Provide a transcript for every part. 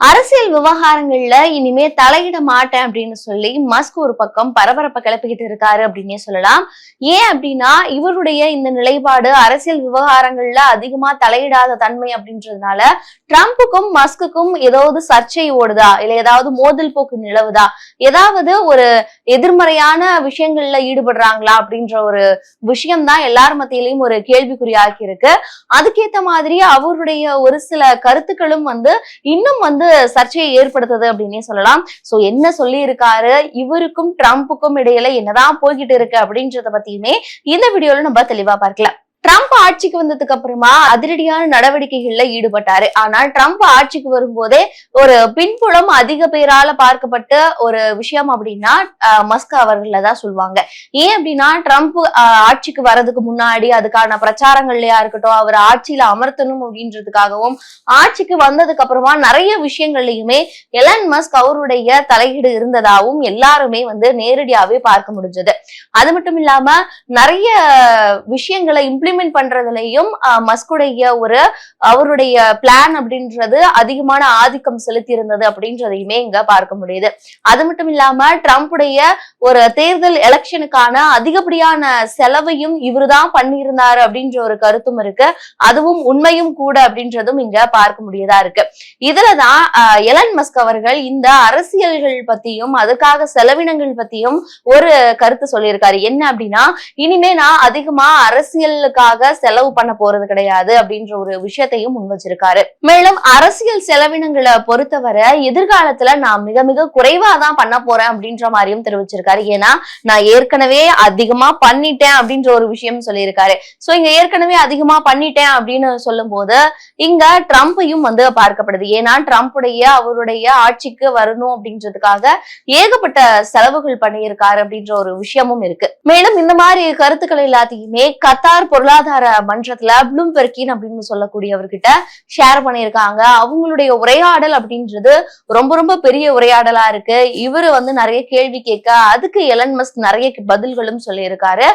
அரசியல் விவகாரங்கள்ல இனிமே தலையிட மாட்டேன் அப்படின்னு சொல்லி மஸ்க் ஒரு பக்கம் பரபரப்பை கிளப்பிக்கிட்டு இருக்காரு அப்படின்னே சொல்லலாம். ஏன் அப்படின்னா இவருடைய இந்த நிலைப்பாடு அரசியல் விவகாரங்கள்ல அதிகமா தலையிடாத தன்மை அப்படின்றதுனால ட்ரம்ப்புக்கும் மஸ்குக்கும் ஏதாவது சர்ச்சை ஓடுதா? இல்ல ஏதாவது மோதல் போக்கு நிலவுதா? ஏதாவது ஒரு எதிர்மறையான விஷயங்கள்ல ஈடுபடுறாங்களா அப்படின்ற ஒரு விஷயம் தான் எல்லார் மத்தியிலையும் ஒரு கேள்விக்குறியாக்கி இருக்கு. அதுக்கேத்த மாதிரி அவருடைய ஒரு சில கருத்துக்களும் வந்து இன்னும் வந்து சர்ச்சையை ஏற்படுத்துது அப்படின்னே சொல்லலாம். சோ என்ன சொல்லி இருக்காரு இவருக்கும் ட்ரம்ப்புக்கும் இடையில என்னதான் போய்கிட்டு இருக்கு அப்படின்றத பத்தியுமே இந்த வீடியோல நம்ம தெளிவா பார்க்கலாம். ட்ரம்ப் ஆட்சிக்கு வந்ததுக்கு அப்புறமா அதிரடியான நடவடிக்கைகள்ல ஈடுபட்டாரு. ஆனால் ட்ரம்ப் ஆட்சிக்கு வரும்போதே ஒரு பின்புலம் அதிக பேரால பார்க்கப்பட்ட ஒரு விஷயம் அப்படின்னா மஸ்க் அவர்கள தான் சொல்லுவாங்க. ஏன் அப்படின்னா ட்ரம்ப் ஆட்சிக்கு வர்றதுக்கு முன்னாடி அதுக்கான பிரச்சாரங்கள்லயா இருக்கட்டும் அவர் ஆட்சியில அமர்த்தணும் அப்படின்றதுக்காகவும் ஆட்சிக்கு வந்ததுக்கு அப்புறமா நிறைய விஷயங்கள்லயுமே எலன் மஸ்க் அவருடைய தலையீடு இருந்ததாகவும் எல்லாருமே வந்து நேரடியாவே பார்க்க முடிஞ்சது. அது மட்டும் இல்லாம நிறைய விஷயங்களை இம்ப்ளிமெண்ட் பண்றதுலயும் மஸ்குடைய ஒரு அவருடைய பிளான் அப்படின்றது அதிகமான ஆதிக்கம் செலுத்தி இருந்தது அப்படின்றதையுமே இங்க பார்க்க முடியுது. அது மட்டும் இல்லாம ட்ரம்ப்புடைய ஒரு தேர்தல் எலெக்ஷனுக்கான அதிகப்படியான செலவையும் இவருதான் பண்ணியிருந்தாரு அப்படின்ற ஒரு கருத்தும் இருக்கு. அதுவும் உண்மையும் கூட அப்படின்றதும் இங்க பார்க்க முடியதா இருக்கு. இதுலதான் எலன் மஸ்க் அவர்கள் இந்த அரசியல்கள் பத்தியும் அதுக்காக செலவினங்கள் பத்தியும் ஒரு கருத்து சொல்லியிருக்காரு. என்ன அப்படின்னா இனிமே நான் அதிகமா அரசியலுக்கு அரசியலுக்காக செலவு பண்ண போறது கிடையாது அப்படின்ற ஒரு விஷயத்தையும் முன் வச்சிருக்காரு. மேலும் அரசியல் செலவினங்களை பொறுத்தவரை எதிர்காலத்துல நான் மிக மிக குறைவா தான் பண்ண போறேன் அப்படின்ற மாதிரியும் தெரிவிச்சிருக்காரு. ஏன்னா நான் ஏற்கனவே அதிகமா பண்ணிட்டேன் அப்படின்ற ஒரு விஷயம் சொல்லியிருக்காரு. சோ இங்க ஏற்கனவே அதிகமா பண்ணிட்டேன் அப்படின்னு சொல்லும் போது இங்க ட்ரம்ப்பையும் வந்து பார்க்கப்படுது. ஏன்னா ட்ரம்ப்புடைய அவருடைய ஆட்சிக்கு வரணும் அப்படின்றதுக்காக ஏகப்பட்ட செலவுகள் பண்ணியிருக்காரு அப்படின்ற ஒரு விஷயமும் இருக்கு. மேலும் இந்த மாதிரி கருத்துக்கள் எல்லாத்தையுமே கத்தார் பொருளாதார மன்றத்துல ப்ளூம்பெர்கின் அப்படின்னு சொல்லக்கூடியவர்கிட்ட ஷேர் பண்ணியிருக்காங்க. அவங்களுடைய உரையாடல் அப்படின்றது ரொம்ப ரொம்ப பெரிய உரையாடலா இருக்கு. இவரு வந்து நிறைய கேள்வி கேட்க அதுக்கு எலன் மஸ்க் நிறைய பதில்களும் சொல்லியிருக்காரு.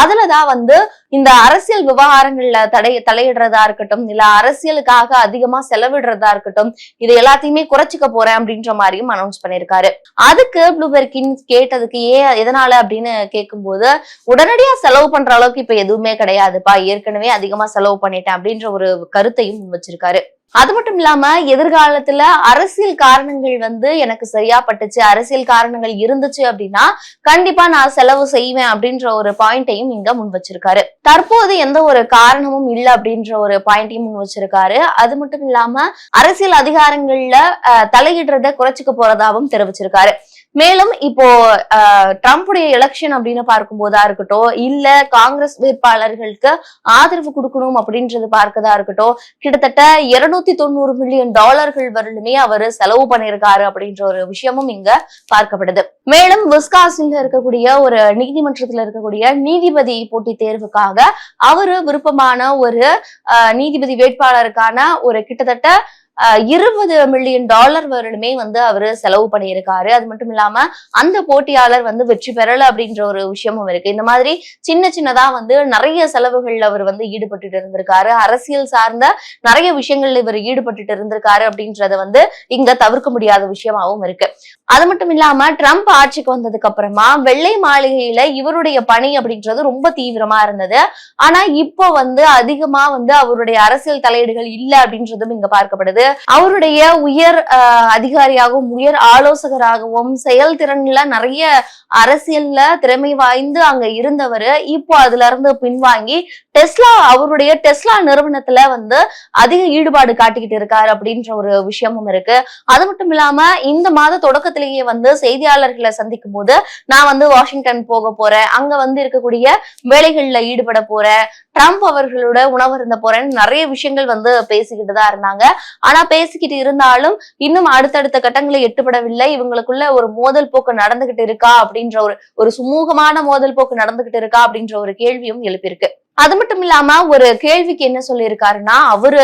அதுலதான் வந்து இந்த அரசியல் விவகாரங்கள்ல தடை தலையிடுறதா இருக்கட்டும் இல்ல அரசியலுக்காக அதிகமா செலவிடுறதா இருக்கட்டும் இது எல்லாத்தையுமே குறைச்சிக்க போறேன் அப்படின்ற மாதிரியும் அனௌன்ஸ் பண்ணியிருக்காரு. அதுக்கு ப்ளூபெர்கின் கேட்டதுக்கு ஏன் எதனால அப்படின்னு கேட்கும்போது உடனடியா செலவு பண்ற அளவுக்கு இப்ப எதுவுமே கிடையாது. கிடையாதுப்பா ஏற்கனவே அதிகமா செலவு பண்ணிட்டேன் அப்படின்ற ஒரு கருத்தையும் முன் வச்சிருக்காரு. அது மட்டும் இல்லாம எதிர்காலத்துல அரசியல் காரணங்கள் வந்து எனக்கு சரியா பட்டுச்சு அரசியல் காரணங்கள் இருந்துச்சு அப்படின்னா கண்டிப்பா நான் செலவு செய்வேன் அப்படின்ற ஒரு பாயிண்டையும் இங்க முன் வச்சிருக்காரு. தற்போது எந்த ஒரு காரணமும் இல்ல அப்படின்ற ஒரு பாயிண்டையும் முன் வச்சிருக்காரு. அது மட்டும் இல்லாம அரசியல் அதிகாரங்கள்ல அஹ், தலையிடுறத குறைச்சிக்க போறதாகவும் தெரிவிச்சிருக்காரு. மேலும் இப்போ அஹ், ட்ரம்ப்புடைய எலெக்ஷன் அப்படின்னு பார்க்கும்போதா இருக்கட்டும் இல்ல காங்கிரஸ் வேட்பாளர்களுக்கு ஆதரவு கொடுக்கணும் அப்படின்றது பார்க்கதா இருக்கட்டும் கிட்டத்தட்ட இருநூத்தி தொண்ணூறு மில்லியன் டாலர்கள் வரலுமே அவர் செலவு பண்ணியிருக்காரு அப்படின்ற ஒரு விஷயமும் இங்க பார்க்கப்படுது. மேலும் விஸ்காசில் இருக்கக்கூடிய ஒரு நீதிமன்றத்துல இருக்கக்கூடிய நீதிபதி போட்டி தேர்வுக்காக அவரு விருப்பமான ஒரு நீதிபதி வேட்பாளருக்கான ஒரு கிட்டத்தட்ட இருபது மில்லியன் டாலர் வரலுமே வந்து அவரு செலவு பண்ணியிருக்காரு. அது மட்டும் இல்லாம அந்த போட்டியாளர் வந்து வெற்றி பெறல அப்படின்ற ஒரு விஷயமும் இருக்கு. இந்த மாதிரி சின்ன சின்னதா வந்து நிறைய செலவுகள்ல அவர் வந்து ஈடுபட்டுட்டு இருந்திருக்காரு. அரசியல் சார்ந்த நிறைய விஷயங்கள்ல இவர் ஈடுபட்டுட்டு இருந்திருக்காரு அப்படின்றத வந்து இங்க தவிர்க்க முடியாத விஷயமாவும் இருக்கு. அது மட்டும் இல்லாம ட்ரம்ப் ஆட்சிக்கு வந்ததுக்கு அப்புறமா வெள்ளை மாளிகையில இவருடைய பணி அப்படின்றது ரொம்ப தீவிரமா இருந்தது. ஆனா இப்போ வந்து அதிகமா வந்து அவருடைய அரசியல் தலையீடுகள் இல்ல அப்படின்றதும் இங்க பார்க்கப்படுது. அவருடைய உயர் அதிகாரியாகவும் உயர் ஆலோசகராகவும் செயல்திறன்ல நிறைய அரசியல்ல திறமை வாய்ந்து அங்க இருந்தவர். இப்போ அதுல இருந்து பின்வாங்கி டெஸ்லா அவருடைய டெஸ்லா நிறுவனத்துல வந்து அதிக ஈடுபாடு காட்டிக்கிட்டு இருக்காரு அப்படின்ற ஒரு விஷயமும் இருக்கு. அது மட்டும் இல்லாம இந்த மாத தொடக்கத்திலேயே வந்து செய்தியாளர்களை சந்திக்கும் போது நான் வந்து வாஷிங்டன் போக போறேன். அங்க வந்து இருக்கக்கூடிய வேலைகள்ல ஈடுபட போறேன். ட்ரம்ப் அவர்களோட உணவருந்த போறேன்னு நிறைய விஷயங்கள் வந்து பேசிக்கிட்டு தான் இருந்தாங்க. ஆனா பேசிக்கிட்டு இருந்தாலும் இன்னும் அடுத்தடுத்த கட்டங்களை எட்டுப்படவில்லை. இவங்களுக்குள்ள ஒரு மோதல் போக்கு நடந்துகிட்டு இருக்கா அப்படின்ற ஒரு ஒரு சுமூகமான மோதல் போக்கு நடந்துகிட்டு இருக்கா அப்படின்ற ஒரு கேள்வியும் எழுப்பியிருக்கு. அது மட்டும் இல்லாம ஒரு கேள்விக்கு என்ன சொல்லியிருக்காருன்னா அவரு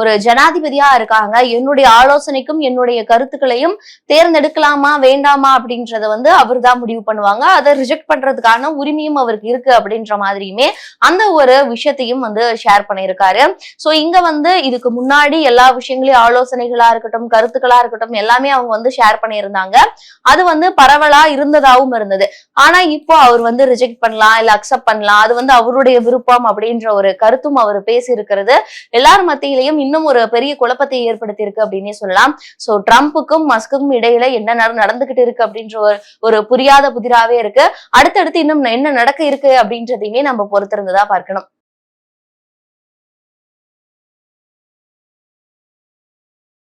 ஒரு ஜனாதிபதியா இருக்காங்க. என்னுடைய ஆலோசனைக்கும் என்னுடைய கருத்துக்களையும் தேர்ந்தெடுக்கலாமா வேண்டாமா அப்படின்றத வந்து அவர் தான் முடிவு பண்ணுவாங்க. அதை ரிஜெக்ட் பண்றதுக்கான உரிமையும் அவருக்கு இருக்கு அப்படின்ற மாதிரியுமே அந்த ஒரு விஷயத்தையும் வந்து ஷேர் பண்ணியிருக்காரு. சோ இங்க வந்து இதுக்கு முன்னாடி எல்லா விஷயங்களையும் ஆலோசனைகளா இருக்கட்டும் கருத்துக்களா இருக்கட்டும் எல்லாமே அவங்க வந்து ஷேர் பண்ணியிருந்தாங்க. அது வந்து பரவலா இருந்ததாவும் இருந்தது. ஆனா இப்போ அவர் வந்து ரிஜெக்ட் பண்ணலாம் இல்ல அக்செப்ட் பண்ணலாம். அது வந்து அவருடைய விருப்பம் அப்படின்ற ஒரு கருத்தும் அவர் பேசி இருக்கிறது எல்லார் மத்தியிலையும் இன்னும் ஒரு பெரிய குழப்பத்தை ஏற்படுத்தி இருக்கு அப்படின்னே சொல்லலாம். சோ ட்ரம்ப்புக்கும் மஸ்குக்கும் இடையில என்ன நட- நடந்துகிட்டு இருக்கு அப்படின்ற ஒரு ஒரு புரியாத புதிராவே இருக்கு. அடுத்தடுத்து இன்னும் என்ன நடக்க இருக்கு அப்படின்றதையுமே நம்ம பொறுத்திருந்துதான் பார்க்கணும்.